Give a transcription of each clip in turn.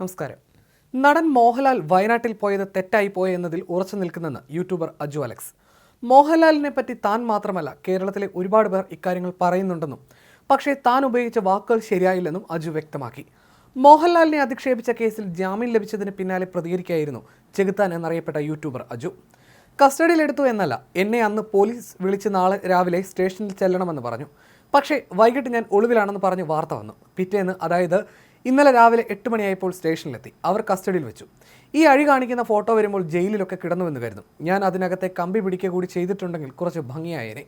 നമസ്കാരം. നടൻ മോഹൻലാൽ വയനാട്ടിൽ പോയത് തെറ്റായി പോയെന്നതിൽ ഉറച്ചു നിൽക്കുന്നെന്ന് യൂട്യൂബർ അജു അലക്സ്. മോഹൻലാലിനെ പറ്റി താൻ മാത്രമല്ല കേരളത്തിലെ ഒരുപാട് പേർ ഇക്കാര്യങ്ങൾ പറയുന്നുണ്ടെന്നും പക്ഷേ താൻ ഉപയോഗിച്ച വാക്കുകൾ ശരിയായില്ലെന്നും അജു വ്യക്തമാക്കി. മോഹൻലാലിനെ അധിക്ഷേപിച്ച കേസിൽ ജാമ്യം ലഭിച്ചതിന് പിന്നാലെ പ്രതികരിക്കുകയായിരുന്നു ചെകുത്താൻ എന്നറിയപ്പെട്ട യൂട്യൂബർ അജു. കസ്റ്റഡിയിലെടുത്തു എന്നല്ല എന്നെ അന്ന് പോലീസ് വിളിച്ച് നാളെ രാവിലെ സ്റ്റേഷനിൽ ചെല്ലണമെന്ന് പറഞ്ഞു. പക്ഷേ വൈകിട്ട് ഞാൻ ഒളിവിലാണെന്ന് പറഞ്ഞ് വാർത്ത വന്നു. പിറ്റേന്ന് അതായത് ഇന്നലെ രാവിലെ എട്ട് മണിയായപ്പോൾ സ്റ്റേഷനിലെത്തി. അവർ കസ്റ്റഡിയിൽ വെച്ചു. ഈ അഴി കാണിക്കുന്ന ഫോട്ടോ വരുമ്പോൾ ജയിലിലൊക്കെ കിടന്നുവെന്ന് കരുതും. ഞാൻ അതിനകത്തെ കമ്പി പിടിക്കുക കൂടി ചെയ്തിട്ടുണ്ടെങ്കിൽ കുറച്ച് ഭംഗിയായേനെ.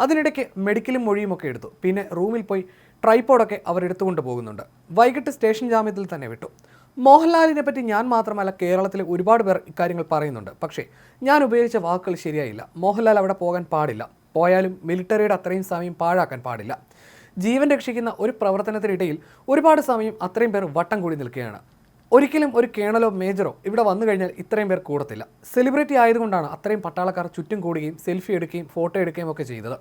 അതിനിടയ്ക്ക് മെഡിക്കലും മൊഴിയുമൊക്കെ എടുത്തു. പിന്നെ റൂമിൽ പോയി ട്രൈപ്പോഡൊക്കെ അവർ എടുത്തുകൊണ്ട് പോകുന്നുണ്ട്. വൈകിട്ട് സ്റ്റേഷൻ ജാമ്യത്തിൽ തന്നെ വിട്ടു. മോഹൻലാലിനെ പറ്റി ഞാൻ മാത്രമല്ല കേരളത്തിലെ ഒരുപാട് പേർ ഇക്കാര്യങ്ങൾ പറയുന്നുണ്ട്. പക്ഷേ ഞാൻ ഉപയോഗിച്ച വാക്കുകൾ ശരിയായില്ല. മോഹൻലാൽ അവിടെ പോകാൻ പാടില്ല. പോയാലും മിലിറ്ററിയുടെ അത്രയും സമയം പാഴാക്കാൻ പാടില്ല. ജീവൻ രക്ഷിക്കുന്ന ഒരു പ്രവർത്തനത്തിനിടയിൽ ഒരുപാട് സമയം അത്രയും പേർ വട്ടം കൂടി നിൽക്കുകയാണ്. ഒരിക്കലും ഒരു കേണലോ മേജറോ ഇവിടെ വന്നു കഴിഞ്ഞാൽ ഇത്രയും പേർ കൂടത്തില്ല. സെലിബ്രിറ്റി ആയതുകൊണ്ടാണ് അത്രയും പട്ടാളക്കാർ ചുറ്റും കൂടുകയും സെൽഫി എടുക്കുകയും ഫോട്ടോ എടുക്കുകയും ഒക്കെ ചെയ്തത്.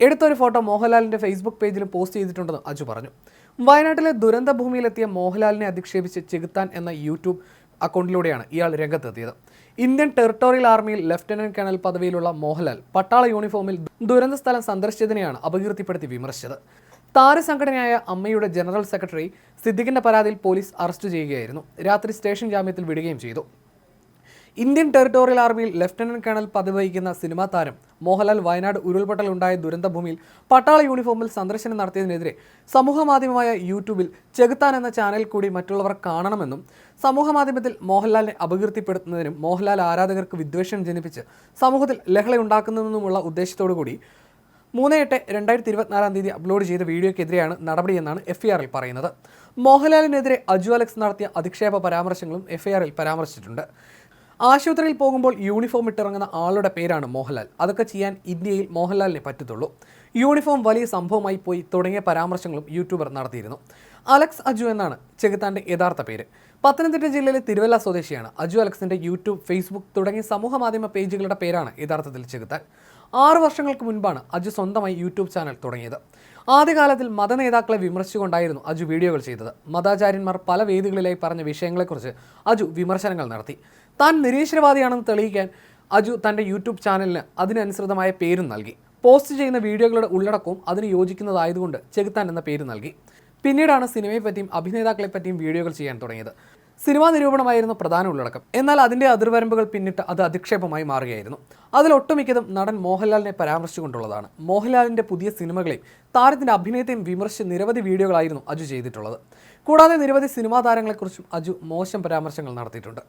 എടുത്തൊരു ഫോട്ടോ മോഹൻലാലിന്റെ ഫേസ്ബുക്ക് പേജിൽ പോസ്റ്റ് ചെയ്തിട്ടുണ്ടെന്ന് അജു പറഞ്ഞു. വയനാട്ടിലെ ദുരന്ത ഭൂമിയിലെത്തിയ മോഹൻലാലിനെ അധിക്ഷേപിച്ച് ചെകുത്താൻ എന്ന യൂട്യൂബ് അക്കൗണ്ടിലൂടെയാണ് ഇയാൾ രംഗത്തെത്തിയത്. ഇന്ത്യൻ ടെറിട്ടോറിയൽ ആർമിയിൽ ലഫ്റ്റനന്റ് കേണൽ പദവിയിലുള്ള മോഹൻലാൽ പട്ടാള യൂണിഫോമിൽ ദുരന്ത സ്ഥലം സന്ദർശിച്ചതിനെയാണ് അപകീർത്തിപ്പെടുത്തി വിമർശിച്ചത്. താരസംഘടനയായ അമ്മയുടെ ജനറൽ സെക്രട്ടറി സിദ്ദിഖിന്റെ പരാതിയിൽ പോലീസ് അറസ്റ്റ് ചെയ്യുകയായിരുന്നു. രാത്രി സ്റ്റേഷൻ ജാമ്യത്തിൽ വിടുകയും ചെയ്തു. ഇന്ത്യൻ ടെറിട്ടോറിയൽ ആർമിയിൽ ലഫ്റ്റനന്റ് കേണൽ പദവി വഹിക്കുന്ന സിനിമാ താരം മോഹൻലാൽ വയനാട് ഉരുൾപൊട്ടൽ ഉണ്ടായ ദുരന്തഭൂമിയിൽ പട്ടാള യൂണിഫോമിൽ സന്ദർശനം നടത്തിയതിനെതിരെ സമൂഹമാധ്യമമായ യൂട്യൂബിൽ ചെകുത്താൻ എന്ന ചാനൽ കൂടി മറ്റുള്ളവർ കാണണമെന്നും സമൂഹമാധ്യമത്തിൽ മോഹൻലാലിനെ അപകീർത്തിപ്പെടുത്തുന്നതിനും മോഹൻലാൽ ആരാധകർക്ക് വിദ്വേഷം ജനിപ്പിച്ച് സമൂഹത്തിൽ ലഹളയുണ്ടാക്കുന്നതിനുമുള്ള ഉദ്ദേശത്തോടു കൂടി മൂന്ന് എട്ട് രണ്ടായിരത്തി ഇരുപത്തിനാലാം തീയതി അപ്ലോഡ് ചെയ്ത വീഡിയോക്കെതിരെയാണ് നടപടിയെന്നാണ് എഫ് ഐ ആറിൽ പറയുന്നത്. മോഹൻലാലിനെതിരെ അജു അലക്സ് നടത്തിയ അധിക്ഷേപ പരാമർശങ്ങളും എഫ് ഐ ആറിൽ പരാമർശിച്ചിട്ടുണ്ട്. ആശുപത്രിയിൽ പോകുമ്പോൾ യൂണിഫോം ഇട്ടിറങ്ങുന്ന ആളുടെ പേരാണ് മോഹൻലാൽ. അതൊക്കെ ചെയ്യാൻ ഇന്ത്യയിൽ മോഹൻലാലിനെ പറ്റത്തുള്ളൂ. യൂണിഫോം വലിയ സംഭവമായി പോയി തുടങ്ങിയ പരാമർശങ്ങളും യൂട്യൂബർ നടത്തിയിരുന്നു. അലക്സ് അജു എന്നാണ് ചെകുത്താന്റെ യഥാർത്ഥ പേര്. പത്തനംതിട്ട ജില്ലയിലെ തിരുവല്ല സ്വദേശിയാണ് അജു അലക്സിന്റെ യൂട്യൂബ് ഫേസ്ബുക്ക് തുടങ്ങിയ സമൂഹ മാധ്യമ പേജുകളുടെ പേരാണ് യഥാർത്ഥത്തിൽ ചെകുത്താൻ. ആറു വർഷങ്ങൾക്ക് മുൻപാണ് അജു സ്വന്തമായി യൂട്യൂബ് ചാനൽ തുടങ്ങിയത്. ആദ്യകാലത്തിൽ മതനേതാക്കളെ വിമർശിച്ചുകൊണ്ടായിരുന്നു അജു വീഡിയോകൾ ചെയ്തത്. മതാചാര്യന്മാർ പല വേദികളിലായി പറഞ്ഞ വിഷയങ്ങളെക്കുറിച്ച് അജു വിമർശനങ്ങൾ നടത്തി. താൻ നിരീശ്വരവാദിയാണെന്ന് തെളിയിക്കാൻ അജു തന്റെ യൂട്യൂബ് ചാനലിന് അതിനനുസൃതമായ പേരും നൽകി. പോസ്റ്റ് ചെയ്യുന്ന വീഡിയോകളുടെ ഉള്ളടക്കവും അതിന് യോജിക്കുന്നതായതുകൊണ്ട് ചെകുത്താൻ എന്ന പേര് നൽകി. പിന്നീടാണ് സിനിമയെ പറ്റിയും അഭിനേതാക്കളെ പറ്റിയും വീഡിയോകൾ ചെയ്യാൻ തുടങ്ങിയത്. സിനിമാ നിരൂപണമായിരുന്നു പ്രധാന ഉള്ളടക്കം. എന്നാൽ അതിന്റെ അതിർവരമ്പുകൾ പിന്നിട്ട് അത് അധിക്ഷേപമായി മാറുകയായിരുന്നു. അതിൽ ഒട്ടുമിക്കതും നടൻ മോഹൻലാലിനെ പരാമർശിച്ചുകൊണ്ടുള്ളതാണ്. മോഹൻലാലിന്റെ പുതിയ സിനിമകളെയും താരത്തിന്റെ അഭിനയത്തെയും വിമർശിച്ച് നിരവധി വീഡിയോകളായിരുന്നു അജു ചെയ്തിട്ടുള്ളത്. കൂടാതെ നിരവധി സിനിമാ താരങ്ങളെക്കുറിച്ചും അജു മോശം പരാമർശങ്ങൾ നടത്തിയിട്ടുണ്ട്.